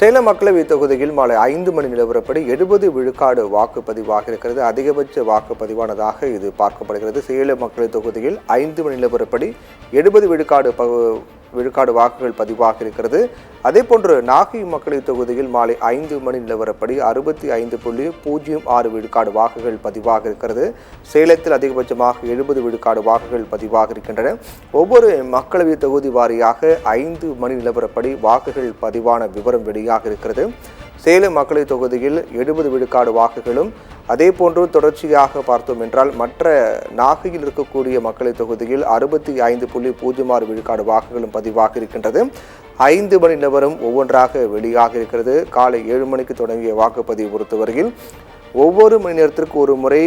சேலம் மக்களவை தொகுதியில் மாலை ஐந்து மணி நிலவரப்படி எழுபது விழுக்காடு வாக்குப்பதிவாக இருக்கிறது அதிகபட்ச வாக்குப்பதிவானதாக இது பார்க்கப்படுகிறது. சேலம் மக்களவை தொகுதியில் ஐந்து மணி நிலவரப்படி எழுபது விழுக்காடு விழுக்காடு வாக்குகள் பதிவாக இருக்கிறது. அதே போன்று நாகை மக்களவை தொகுதியில் மாலை ஐந்து மணி நிலவரப்படி அறுபத்தி ஐந்து புள்ளி பூஜ்ஜியம் ஆறு விழுக்காடு வாக்குகள் பதிவாக இருக்கிறது. சேலத்தில் அதிகபட்சமாக எழுபது விழுக்காடு வாக்குகள் பதிவாக இருக்கின்றன. ஒவ்வொரு மக்களவை தொகுதி வாரியாக ஐந்து மணி நிலவரப்படி வாக்குகள் பதிவான விவரம் வெளியாக இருக்கிறது. சேலம் மக்களவை தொகுதியில் எழுபது விழுக்காடு வாக்குகளும் அதே போன்று தொடர்ச்சியாக பார்த்தோம் என்றால் மற்ற நாகையில் இருக்கக்கூடிய மக்களை தொகுதியில் அறுபத்தி ஐந்து புள்ளி பூஜ்ஜியம் ஆறு விழுக்காடு வாக்குகளும் பதிவாக இருக்கின்றது. ஐந்து மணி நிலவரம் ஒவ்வொன்றாக வெளியாக இருக்கிறது. காலை ஏழு மணிக்கு தொடங்கிய வாக்குப்பதிவு பொறுத்தவரையில் ஒவ்வொரு மணி நேரத்திற்கு ஒரு முறை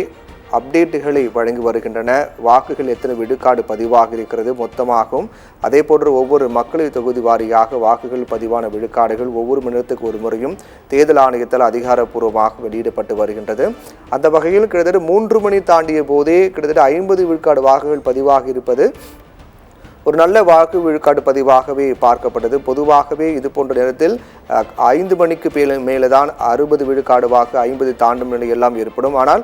அப்டேட்டுகளை வழங்கி வருகின்றன. வாக்குகள் எத்தனை விழுக்காடு பதிவாக இருக்கிறது மொத்தமாகவும் அதே போன்று ஒவ்வொரு மக்களவை தொகுதி வாரியாக வாக்குகள் பதிவான விழுக்காடுகள் ஒவ்வொரு மணிநேரத்துக்கு ஒரு முறையும் தேர்தல் ஆணையத்தால் அதிகாரப்பூர்வமாக வெளியிடப்பட்டு வருகின்றது. அந்த வகையில் கிட்டத்தட்ட மூன்று மணி தாண்டிய போதே கிட்டத்தட்ட ஐம்பது விழுக்காடு வாக்குகள் பதிவாக இருப்பது ஒரு நல்ல வாக்கு விழுக்காடு பதிவாகவே பார்க்கப்பட்டது. பொதுவாகவே இது போன்ற நேரத்தில் ஐந்து மணிக்கு மேலே மேலே தான் அறுபது விழுக்காடு வாக்கு ஐம்பது தாண்டும் நிலை எல்லாம் ஏற்படும். ஆனால்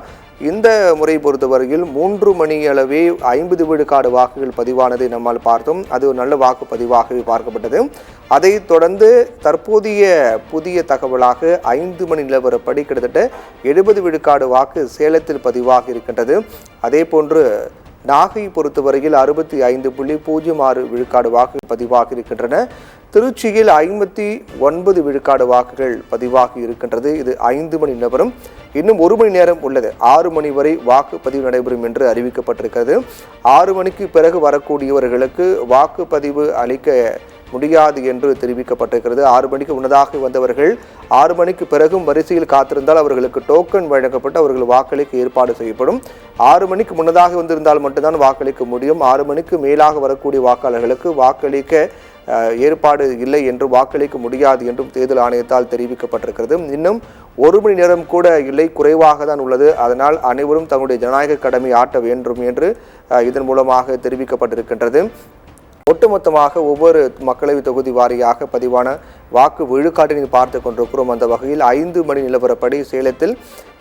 இந்த முறை பொறுத்தவரையில் மூன்று மணி அளவே ஐம்பது விழுக்காடு வாக்குகள் பதிவானதை நம்மால் பார்த்தோம். அது ஒரு நல்ல வாக்கு பதிவாகவே பார்க்கப்பட்டது. அதைத் தொடர்ந்து தற்போதைய புதிய தகவலாக ஐந்து மணி நிலவரப்படி கிட்டத்தட்ட எழுபது விழுக்காடு வாக்கு சேலத்தில் பதிவாக இருக்கின்றது. அதே போன்று நாகை பொறுத்தவரையில் அறுபத்தி ஐந்து புள்ளி பூஜ்ஜியம் ஆறு விழுக்காடு வாக்குகள் பதிவாகி இருக்கின்றன. திருச்சியில் ஐம்பத்தி ஒன்பது விழுக்காடு வாக்குகள் பதிவாகி இருக்கின்றது. இது ஐந்து மணி நிலவரம் இன்னும் ஒரு மணி நேரம் உள்ளது. ஆறு மணி வரை வாக்குப்பதிவு நடைபெறும் என்று அறிவிக்கப்பட்டிருக்கிறது. ஆறு மணிக்கு பிறகு வரக்கூடியவர்களுக்கு வாக்குப்பதிவு அளிக்க முடியாது என்று தெரிவிக்கப்பட்டிருக்கிறது. ஆறு மணிக்கு முன்னதாக வந்தவர்கள் ஆறு மணிக்கு பிறகும் வரிசையில் காத்திருந்தால் அவர்களுக்கு டோக்கன் வழங்கப்பட்டு அவர்கள் வாக்களிக்க ஏற்பாடு செய்யப்படும். ஆறு மணிக்கு முன்னதாக வந்திருந்தால் மட்டும்தான் வாக்களிக்க முடியும். ஆறு மணிக்கு மேலாக வரக்கூடிய வாக்காளர்களுக்கு வாக்களிக்க ஏற்பாடு இல்லை என்று வாக்களிக்க முடியாது என்றும் தேர்தல் ஆணையத்தால் தெரிவிக்கப்பட்டிருக்கிறது. இன்னும் ஒரு மணி நேரம் கூட இல்லை குறைவாக தான் உள்ளது. அதனால் அனைவரும் தங்களுடைய ஜனநாயக கடமை ஆட்ட வேண்டும் என்று இதன் மூலமாக தெரிவிக்கப்பட்டிருக்கின்றது. ஒட்டுமொத்தமாக ஒவ்வொரு மக்களவை தொகுதி வாரியாக பதிவான வாக்கு விழுக்காட்டினை பார்த்து கொண்டிருக்கிறோம். அந்த வகையில் ஐந்து மணி நிலவரப்படி சேலத்தில்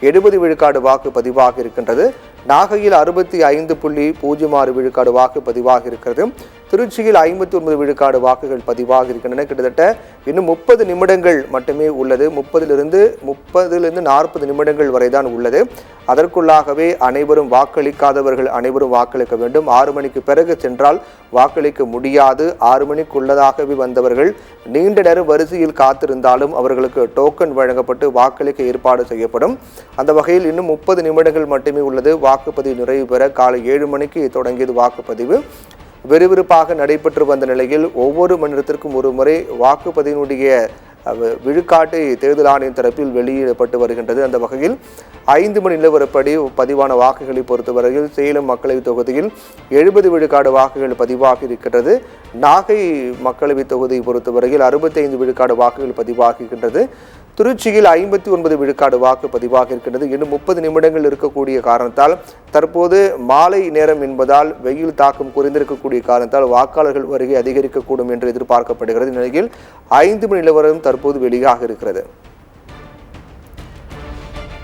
எழுபது விழுக்காடு வாக்கு பதிவாக இருக்கின்றது. நாகையில் அறுபத்தி ஐந்து புள்ளி பூஜ்ஜியம் ஆறு விழுக்காடு வாக்கு பதிவாக இருக்கிறது. திருச்சியில் ஐம்பத்தி ஒன்பது விழுக்காடு வாக்குகள் பதிவாக இருக்கின்றன. கிட்டத்தட்ட இன்னும் முப்பது நிமிடங்கள் மட்டுமே உள்ளது. முப்பதிலிருந்து முப்பதிலிருந்து நாற்பது நிமிடங்கள் வரை தான் உள்ளது. அதற்குள்ளாகவே அனைவரும் வாக்களிக்காதவர்கள் அனைவரும் வாக்களிக்க வேண்டும். ஆறு மணிக்கு பிறகு சென்றால் வாக்களிக்க முடியாது. ஆறு மணிக்குள்ளதாகவே வந்தவர்கள் நீண்ட நேரம் வரிசையில் காத்திருந்தாலும் அவர்களுக்கு டோக்கன் வழங்கப்பட்டு வாக்களிக்க ஏற்பாடு செய்யப்படும். அந்த வகையில் இன்னும் முப்பது நிமிடங்கள் மட்டுமே உள்ளது. வாக்குப்பதிவு நிறைவு பெற காலை ஏழு மணிக்கு தொடங்கியது வாக்குப்பதிவு. விறுவிறுப்பாக நடைபெற்று வந்த நிலையில் ஒவ்வொரு மணி நேரத்திற்கும் ஒரு முறை வாக்குப்பதிவினுடைய விழுக்காட்டை தேர்தல் ஆணையம் தரப்பில் வெளியிடப்பட்டு வருகின்றது. அந்த வகையில் ஐந்து மணி நிலவரப்படி பதிவான வாக்குகளை பொறுத்தவரையில் சேலம் மக்களவைத் தொகுதியில் எழுபது விழுக்காடு வாக்குகள் பதிவாகி இருக்கின்றது. நாகை மக்களவைத் தொகுதியை பொறுத்தவரையில் அறுபத்தைந்து விழுக்காடு வாக்குகள் பதிவாகின்றது திருச்சியில் ஐம்பத்தி ஒன்பது விழுக்காடு வாக்கு பதிவாக இருக்கின்றது. இன்னும் முப்பது நிமிடங்கள் இருக்கக்கூடிய காரணத்தால் தற்போது மாலை நேரம் என்பதால் வெயில் தாக்கம் குறைந்திருக்கக்கூடிய காரணத்தால் வாக்காளர்கள் வருகை அதிகரிக்கக்கூடும் என்று எதிர்பார்க்கப்படுகிறது. நிலையில் ஐந்து மணி நிலவரம் தற்போது வெளியாக இருக்கிறது.